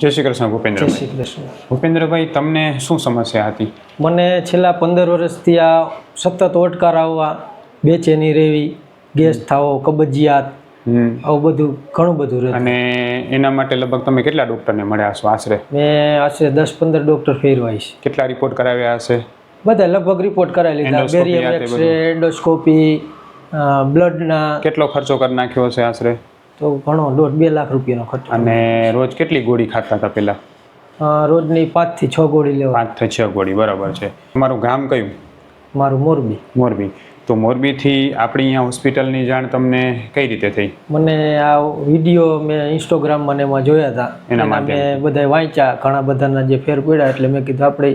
જય શ્રી કૃષ્ણ જય ભૂપેન્દ્રભાઈ શ્રી કૃષ્ણ. ભૂપેન્દ્રભાઈ તમને શું સમસ્યા હતી? મને છેલ્લા પંદર વર્ષથી આ સતત ઓટકાર આવવા બેચેની રહેવી ગેસ થાવો કબજિયાત. આવું બધું ઘણું બધું રહે અને એના માટે લગભગ તમે કેટલા ડૉક્ટરને મળ્યા છો આશરે? મેં આશરે દસ પંદર ડૉક્ટર ફેરવાઈશ કેટલા રિપોર્ટ કરાવ્યા હશે? બધા લગભગ રિપોર્ટ કરાવી લીધા. બેરિયમ એક્સરે એન્ડોસ્કોપી બ્લડના કેટલો ખર્ચો કરી નાખ્યો છે આશરે? તો ઘણો દોઢ બે લાખ રૂપિયાનો ખર્ચો અને રોજ કેટલી ગોળી ખાતા હતા પહેલાં રોજની પાંચથી છ ગોળી લેવા. પાંચથી છ ગોળી બરાબર છે. તમારું ગામ કયું? મારું મોરબી. મોરબી. તો મોરબીથી આપણી અહીંયા હોસ્પિટલની જાણ તમને કઈ રીતે થઈ? મને આ વીડિયો મેં ઇન્સ્ટાગ્રામ મને એમાં જોયા હતા. એના માટે બધા વાંચ્યા ઘણા બધાના જે ફેર પડ્યા એટલે મેં કીધું આપણે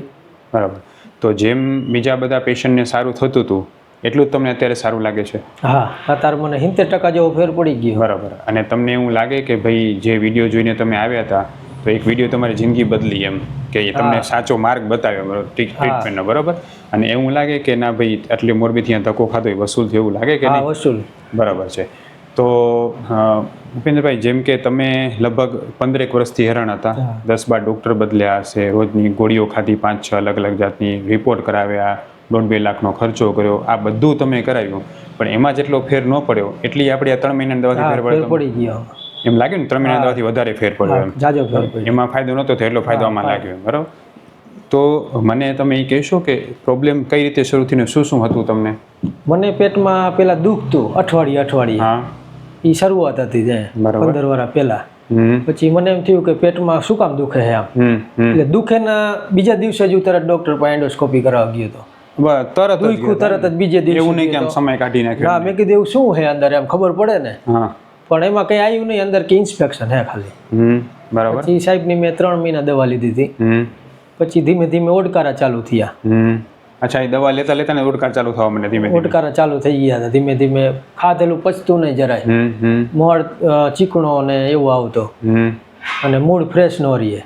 બરાબર. તો જેમ બીજા બધા પેશન્ટને સારું થતું હતું એટલું જ તમને અત્યારે સારું લાગે છે? હા અત્યારે મને સિત્તેર ટકા જેવો ફેર પડી ગયો. બરાબર. અને તમને એવું લાગે કે ભાઈ જે વીડિયો જોઈને તમે આવ્યા હતા તો એક વીડિયો તમારી જિંદગી બદલી એમ કે તમને સાચો માર્ગ બતાવ્યો બરાબર ટ્રીટમેન્ટનો બરાબર? અને એવું લાગે કે ના ભાઈ આટલી મોરબીથી અહીંયા ધક્કો ખાધો એ વસૂલ થયું લાગે કે ના નહીં? વસૂલ. બરાબર છે. તો ભૂપેન્દ્રભાઈ જેમ કે તમે લગભગ પંદરેક વર્ષથી હેરાન હતા દસ બાર ડૉક્ટર બદલ્યા હશે રોજની ગોળીઓ ખાધી પાંચ છ અલગ અલગ જાતની રિપોર્ટ કરાવ્યા દોઢ બે લાખનો ખર્ચો કર્યો. આ બધું તમે કરાવ્યું પણ એમાં જેટલો ફેર ન પડ્યો એટલી આપણે આ ત્રણ મહિનાની દવાથી ફેર પડી ગયો. એમ લાગ્યું ને ત્રણ મહિના દવાથી વધારે ફેર પડ્યો એમ. એમાં ફાયદો નહોતો થયો એટલો ફાયદો આમાં લાગ્યો બરાબર? તો મને તમે એ કહેશો કે પ્રોબ્લેમ કઈ રીતે શરૂ થઈને શું શું હતું તમને? મને પેટમાં પેલા દુખતું અઠવાડિયે અઠવાડિયે. હા. એ શરૂઆત હતી જે બરાબર. પંદર વર્ષ પહેલા. પછી મને એમ થયું કે પેટમાં શું કામ દુખે છે આમ? એટલે દુખેના બીજા દિવસે જ હું તરત ડોક્ટર પાસે એન્ડોસ્કોપી કરાવવા ગયો હતો. તરત દુખ્યું તરત જ બીજે દિવસે એવું નહીં કે આમ સમય કાઢી નાખ્યો હા મેં કીધું એવું શું હે અંદર? એમ ખબર પડે ને. હા. પણ એમાં કંઈ આવ્યું નહીં અંદર કે ઇન્સ્પેક્શન હે ખાલી. બરાબર. પછી સાહેબની મેં ત્રણ મહિના દવા લીધી હતી. પછી ધીમે ધીમે ઓડકારા ચાલુ થયા. અચ્છા એ દવા લેતા લેતા ને ઓડકાર ચાલુ થવા મને ધીમે ઓડકારા ચાલુ થઈ ગયા હતા. ધીમે ધીમે ખાધેલું પચતું નહીં જરાય. મોડ ચીકણો ને એવું આવતો. હમ. અને મૂડ ફ્રેશ ન રહીએ.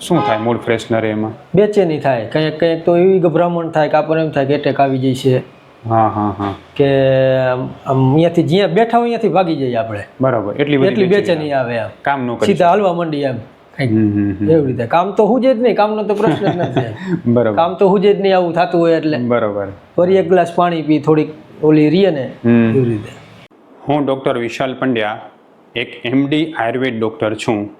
શું થાય મૂડ રહે એમાં? બેચેની થાય. કંઈક કંઈક તો એવી ગભરામણ થાય કે આપણને એમ થાય કે એટેક આવી જાય છે. હા હા હા. કે અહીંયાથી જ્યાં બેઠા હોય અહીંયાથી ભાગી જઈએ આપણે. બરાબર. એટલી એટલી બેચેની. આવે. આમ. કામ ન સીધા હાલવા માંડી એમ. એવી રીતે. કામ તો હું જ નહીં. કામનો તો પ્રશ્ન જ નથી. બરાબર. કામ તો હું જ નહીં આવું થતું હોય એટલે. બરાબર. ફરી એક ગ્લાસ પાણી પી થોડીક ઓલી રીએ ને. એવી રીતે. હું ડૉક્ટર વિશાલ પંડ્યા એક એમડી આયુર્વેદ ડૉક્ટર છું.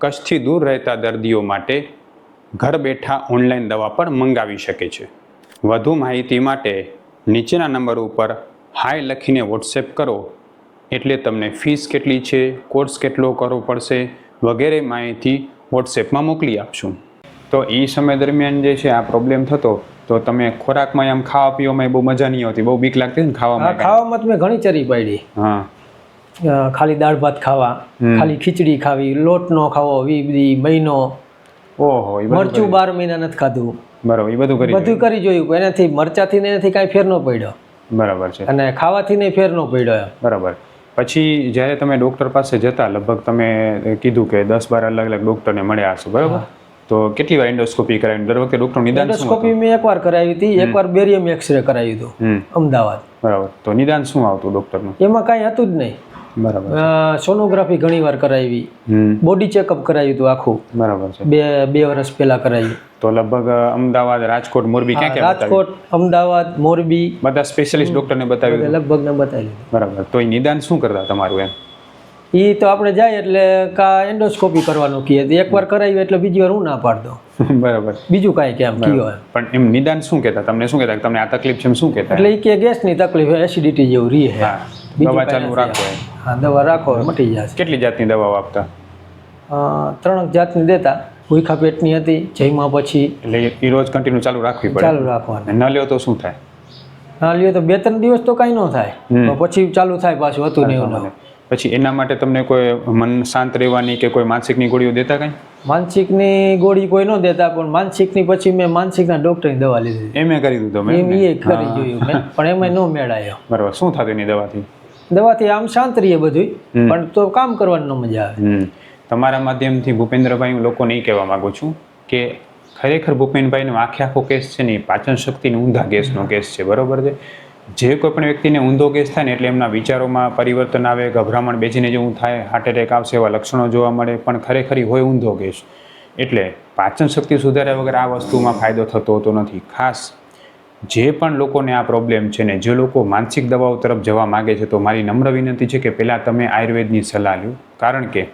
કચ્છથી દૂર રહેતા દર્દીઓ માટે ઘર બેઠા ઓનલાઈન દવા પણ મંગાવી શકે છે. વધુ માહિતી માટે નીચેના નંબર ઉપર હાય લખીને વોટ્સએપ કરો. એટલે તમને ફીસ કેટલી છે કોર્સ કેટલો કરવો પડશે વગેરે માહિતી વોટ્સએપમાં મોકલી આપશું. તો એ સમય દરમિયાન જે છે આ પ્રોબ્લેમ થતો તો તમે ખોરાકમાં એમ ખાવા પીવામાં બહુ મજા નહીં આવતી બહુ બીક લાગતી ને ખાવામાં ખાવામાં મેં ઘણી ચરી પાડી. હા. ખાલી દાળ ભાત ખાવા ખાલી ખીચડી ખાવી લોટ નો ખાવો વીબડી મહિનો. ઓહો એ બધું મરચું બાર મહિના નથી ખાધું. બરાબર એ બધું કરી બધું કરી જોયું એનાથી મરચાથી ને એનાથી કાંઈ ફેર ન પડ્યો. બરાબર છે. અને ખાવાથી ને ફેર ન પડ્યો બરાબર. પછી જ્યારે તમે ડૉક્ટર પાસે જતા લગભગ તમે કીધું કે દસ બાર અલગ અલગ ડૉક્ટરને મળ્યા હશો બરાબર? તો કેટલી વાર એન્ડોસ્કોપી કરાવી દર વખતે ડૉક્ટર નિદાન એન્ડોસ્કોપી મેં એકવાર કરાવી હતી એકવાર બેરિયમ એક્સરે કરાવી હતું અમદાવાદ. બરાબર. તો નિદાન શું આવતું ડૉક્ટરનું? એમાં કાંઈ હતું જ નહીં. બરાબર સોનોગ્રાફી ઘણી વાર કરાવી. બોડી ચેકઅપ કરાવ્યું હતું આખું. બરાબર છે. બે બે વર્ષ પહેલા કરાવ્યું. તો લગભગ અમદાવાદ રાજકોટ મોરબી ક્યાં ક્યાં રાજકોટ અમદાવાદ મોરબી. બધા સ્પેશિયલિસ્ટ ડોક્ટરને બતાવ્યું લગભગ ને બતાવી બરાબર. તો એ નિદાન શું કરતા તમારું એમ? એ તો આપણે જાય એટલે કા એન્ડોસ્કોપી કરવાનું કહીએ તો એકવાર કરાવ્યું એટલે બીજી વાર હું ના પાડતો. બરાબર. બીજું કાંઈ કેમ કયો પણ એમ નિદાન શું કહેતા? તમને શું કહેતા? કે તમને આ તકલીફ છે એમ શું કહેતા? એટલે એ કે ગેસની તકલીફ એસિડિટી જેવું રહે. હા. દવા ચાલુ. રાખો હા દવા રાખો મટી જશે. કેટલી જાતની દવાઓ આપતા ત્રણ જાતની દેતા. ભૂખા પેટની હતી જયમાં પછી એટલે એ રોજ કન્ટિન્યુ ચાલુ રાખવી પડે. ચાલુ રાખવાની. ન લ્યો તો શું થાય? ના લ્યો તો બે ત્રણ દિવસ તો કાંઈ ન થાય. પછી ચાલુ થાય પાછું હતું ને એવું પછી એના માટે તમને કોઈ મન શાંત રહેવાની કે કોઈ માનસિકની ગોળીઓ દેતા કાંઈ? માનસિકની ગોળી કોઈ ન દેતા પણ માનસિકની પછી મેં માનસિકના ડૉક્ટરની દવા લીધી. એ મેં કરી દીધું એમ મેં એ કરી જોયું મેં પણ એમાં ન મેળાયો. બરાબર. શું થતું એની દવાથી? દવાથી આમ શાંત રહીએ બધું પણ તો કામ કરવાની ન મજા આવે. તમારા માધ્યમથી ભૂપેન્દ્રભાઈ હું લોકોને એ કહેવા માંગુ છું કે ખરેખર ભૂપેનભાઈનો આખે આખો કેસ છે ને પાચન શક્તિનો ઊંધા ગેસનો કેસ છે બરોબર છે? જે કોઈ પણ વ્યક્તિને ઊંધો ગેસ થાય ને એટલે એમના વિચારોમાં પરિવર્તન આવે ગભરામણ બેસીને જેવું થાય હાર્ટ એટેક આવશે એવા લક્ષણો જોવા મળે પણ ખરેખર હોય ઊંધો ગેસ એટલે પાચન શક્તિ સુધાર્યા વગર આ વસ્તુમાં ફાયદો થતો હોતો નથી. ખાસ જે પણ લોકોને આ પ્રોબ્લેમ છે ને જે લોકો માનસિક દવાઓ તરફ જવા માગે છે તો મારી નમ્ર વિનંતી છે કે પહેલાં તમે આયુર્વેદની સલાહ લ્યો. કારણ કે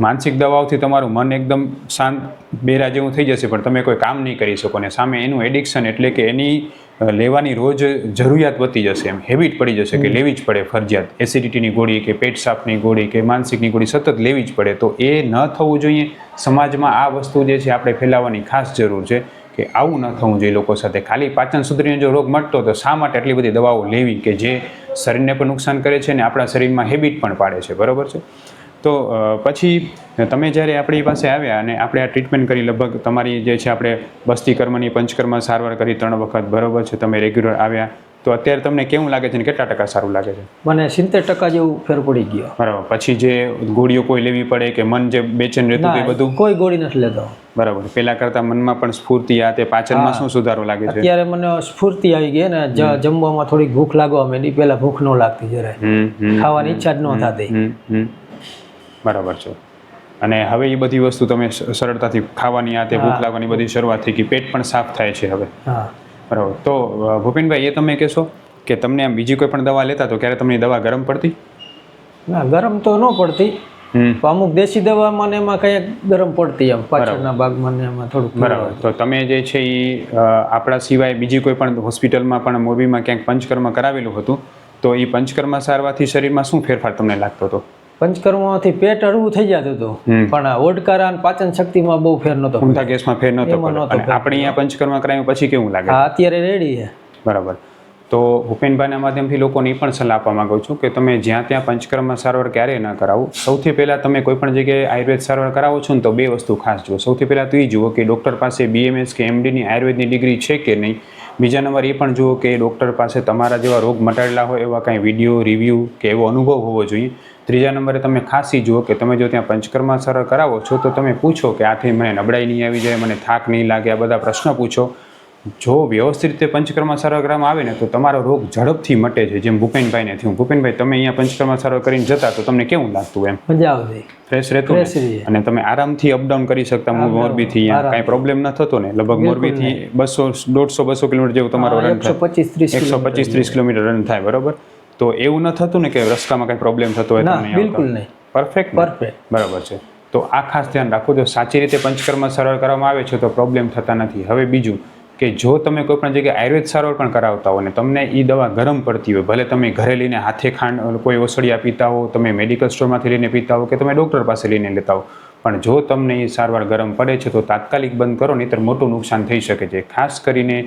માનસિક દવાઓથી તમારું મન એકદમ શાંત બેરા જેવું થઈ જશે પણ તમે કોઈ કામ નહીં કરી શકો ને. સામે એનું એડિક્શન એટલે કે એની લેવાની રોજ જરૂરિયાત વધતી જશે એમ. હેબિટ પડી જશે કે લેવી જ પડે ફરજિયાત. એસિડિટીની ગોળી કે પેટ સાફની ગોળી કે માનસિકની ગોળી સતત લેવી જ પડે. તો એ ન થવું જોઈએ. સમાજમાં આ વસ્તુ જે છે આપણે ફેલાવવાની ખાસ જરૂર છે. કે આવું ન થવું જોઈએ લોકો સાથે. ખાલી પાચન સુધરીને જો રોગ મટતો તો શા માટે આટલી બધી દવાઓ લેવી કે જે શરીરને પણ નુકસાન કરે છે ને આપણા શરીરમાં હેબિટ પણ પાડે છે? બરોબર છે? તો પછી તમે જ્યારે આપણી પાસે આવ્યા અને આપણે આ ટ્રીટમેન્ટ કરી લગભગ તમારી જે છે આપણે બસ્તી કર્મની, પંચકર્મ સારવાર કરી ત્રણ વખત, બરોબર છે? તમે રેગ્યુલર આવ્યા તો અત્યારે તમને કેવું લાગે છે ને કેટલા ટકા સારું લાગે છે? મને સિત્તેર ટકા જેવું ફેર પડી ગયો. બરાબર. પછી જે ગોળીઓ કોઈ લેવી પડે કે મન જે બેચેન રહેતું એ બધું? કોઈ ગોળી નથી લેતો. બરાબર. પેલા કરતા મનમાં પણ સ્ફૂર્તિ આ તે પાચનમાં શું સુધારો લાગે છે? અત્યારે મને સ્ફૂર્તિ આવી ગઈ ને જમવામાં થોડીક ભૂખ લાગવા માંડી પહેલા ભૂખ ન લાગતી જરાય. ખાવાની ઈચ્છા જ ન થતી. બરાબર છે. અને હવે એ બધી વસ્તુ તમે સરળતાથી ખાવાની આ તે ભૂખ લાગવાની બધી શરૂઆત થઈ ગઈ. પેટ પણ સાફ થાય છે હવે. હા. બરાબર. તો ભૂપેનભાઈ એ તમે કહેશો કે તમને આમ બીજી કોઈ પણ દવા લેતા તો ક્યારે તમને દવા ગરમ પડતી? ના ગરમ તો ન પડતી. અમુક દેશી દવામાં ને એમાં કંઈક ગરમ પડતી એમ. પાછળના ભાગમાં ને એમાં થોડુંક બરાબર. તો તમે જે છે એ આપણા સિવાય બીજી કોઈ પણ હોસ્પિટલમાં પણ મોરબીમાં ક્યાંક પંચકર્મ કરાવેલું હતું તો એ પંચકર્મ સારવારથી શરીરમાં શું ફેરફાર તમને લાગતો હતો? પંચકર્મમાંથી પેટ હળવું થઈ જતું હતું. પણ ઓડકારા અને પાચન શક્તિમાં બહુ ફેર નતો ઊંધા ગેસમાં ફેર નતો આપણે અહીંયા પંચકર્મ કરાવ્યું પછી કેવું લાગે? હા અત્યારે રેડી છે. બરાબર. તો ભૂપેનભાઈના માધ્યમથી લોકોને એ પણ સલાહ આપવા માંગુ છું કે તમે જ્યાં ત્યાં પંચકર્મ સારવાર ક્યારેય ન કરાવો. સૌથી પહેલાં તમે કોઈ પણ જગ્યાએ આયુર્વેદ સારવાર કરાવો છો ને તો બે વસ્તુ ખાસ જુઓ. સૌથી પહેલાં તો એ જુઓ કે ડૉક્ટર પાસે બીએમએસ કે એમડીની આયુર્વેદની ડિગ્રી છે કે નહીં? બીજા નંબર એ પણ જુઓ કે ડૉક્ટર પાસે તમારા જેવા રોગ મટાડેલા હોય એવા કાંઈ વીડિયો, રિવ્યૂ કે એવો અનુભવ હોવો જોઈએ. ત્રીજા નંબરે તમે ખાંસી જુઓ કે તમે જો ત્યાં પંચકર્મા સરળ કરાવો છો તો તમે પૂછો કે આથી મને નબળાઈ નહીં આવી જાય, મને થાક નહીં લાગે, આ બધા પ્રશ્નો પૂછો. જો વ્યવસ્થિત રીતે પંચકર્મા સારવાર કરવામાં આવે ને તો તમારો રોગ ઝડપથી મટે છે જેમ ભૂપેનભાઈને થયું. ભૂપેનભાઈ તમે અહીંયા પંચકર્મા સારવાર કરીને જતા તો તમને કેવું લાગતું એમ? મજા આવતી. ફ્રેશ રહેતું. અને તમે આરામથી અપડાઉન કરી શકતા મોરબી મોરબીથી કાંઈ પ્રોબ્લેમ ન થતો ને? લગભગ મોરબીથી બસો દોઢસો બસો કિલોમીટર જેવું તમારો રન થાય. એકસો પચીસ ત્રીસ કિલોમીટર રન થાય બરોબર? તો એવું ન થતું ને કે રસ્તામાં કાંઈ પ્રોબ્લેમ થતો હોય બિલકુલ નહીં. પરફેક્ટ પરફેક્ટ બરાબર છે. તો આ ખાસ ધ્યાન રાખો જો સાચી રીતે પંચકર્મ સરળ કરવામાં આવે છે તો પ્રોબ્લેમ થતા નથી. હવે બીજું કે જો તમે કોઈ પણ જગ્યાએ આયુર્વેદ સારવાર પણ કરાવતા હો ને તમને એ દવા ગરમ પડતી હોય, ભલે તમે ઘરે લઈને હાથે ખાંડ કોઈ ઓસડિયા પીતા હો, તમે મેડિકલ સ્ટોરમાંથી લઈને પીતા હો કે તમે ડૉક્ટર પાસે લઈને લેતા હો, પણ જો તમને એ સારવાર ગરમ પડે છે તો તાત્કાલિક બંધ કરો, નહીંતર મોટું નુકસાન થઈ શકે છે. ખાસ કરીને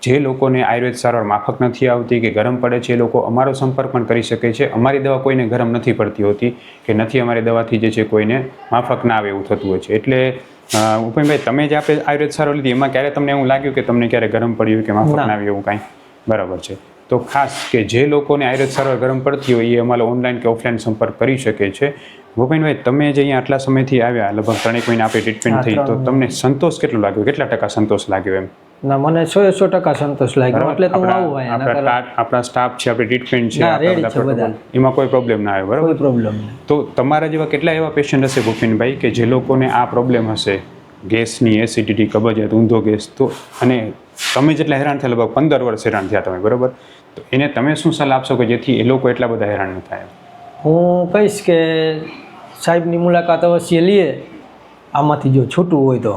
જે લોકોને આયુર્વેદ સારવાર માફક નથી આવતી કે ગરમ પડે છે, એ લોકો અમારો સંપર્ક પણ કરી શકે છે. અમારી દવા કોઈને ગરમ નથી પડતી હોતી કે નથી અમારી દવાથી જે છે કોઈને માફક ના આવે એવું થતું હોય છે. એટલે ઉપેનભાઈ તમે જે આપણે આયુર્વેદ સારવાર લીધી એમાં ક્યારે તમને એવું લાગ્યું કે તમને ક્યારે ગરમ પડ્યું કે માફક ના. એવું કાંઈ? બરાબર છે. તો ખાસ કે જે લોકોને આયુર્વેદ સારવાર ગરમ પડતી હોય એ અમારો ઓનલાઈન કે ઓફલાઈન સંપર્ક કરી શકે છે. ભૂપેનભાઈ તમે જે અહીંયા આટલા સમયથી આવ્યા લગભગ ત્રણેક મહિના આપણી ટ્રીટમેન્ટ થઈ તો તમને સંતોષ કેટલો લાગ્યો? કેટલા ટકા સંતોષ લાગ્યો એમ? ના મને સો સો ટકા સંતોષ લાગ્યો. એટલે તો આવું અહીંયા આપણા સ્ટાફ છે આપણી ટ્રીટમેન્ટ છે એમાં કોઈ પ્રોબ્લેમ ના આવે બરાબર? કોઈ પ્રોબ્લેમ તો તમારા જેવા કેટલા એવા પેશન્ટ હશે ભૂપેનભાઈ કે જે લોકોને આ પ્રોબ્લેમ હશે? ગેસની એસિડિટી કબજિયાત ઊંધો ગેસ તો અને તમે જેટલા હેરાન થયા લગભગ પંદર વર્ષ હેરાન થયા તમે બરાબર? તો એને તમે શું સલાહ આપશો કે જેથી એ લોકો એટલા બધા હેરાન ન થાય? હું કહીશ કે સાહેબની મુલાકાત અવશ્ય લઈએ. આમાંથી જો છૂટું હોય તો.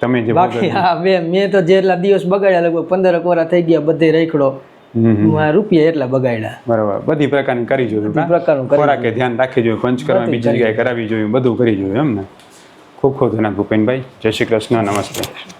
તમે જે બાકી હા બે મેં તો જેટલા દિવસ બગાડ્યા લગભગ પંદર કોરા થઈ ગયા બધે રેખડો. રૂપિયા એટલા બગાડ્યા. બરાબર. બધી પ્રકારની કરી જોયું પ્રકારનું ખોરાકે ધ્યાન રાખી જોયું પંચકર્મ કરવા બીજી જગ્યાએ કરાવી જોયું બધું કરી જોયું એમ ને? ખૂબ ખૂબ ધન્યવાદ ભૂપેનભાઈ. જય શ્રી કૃષ્ણ નમસ્તે.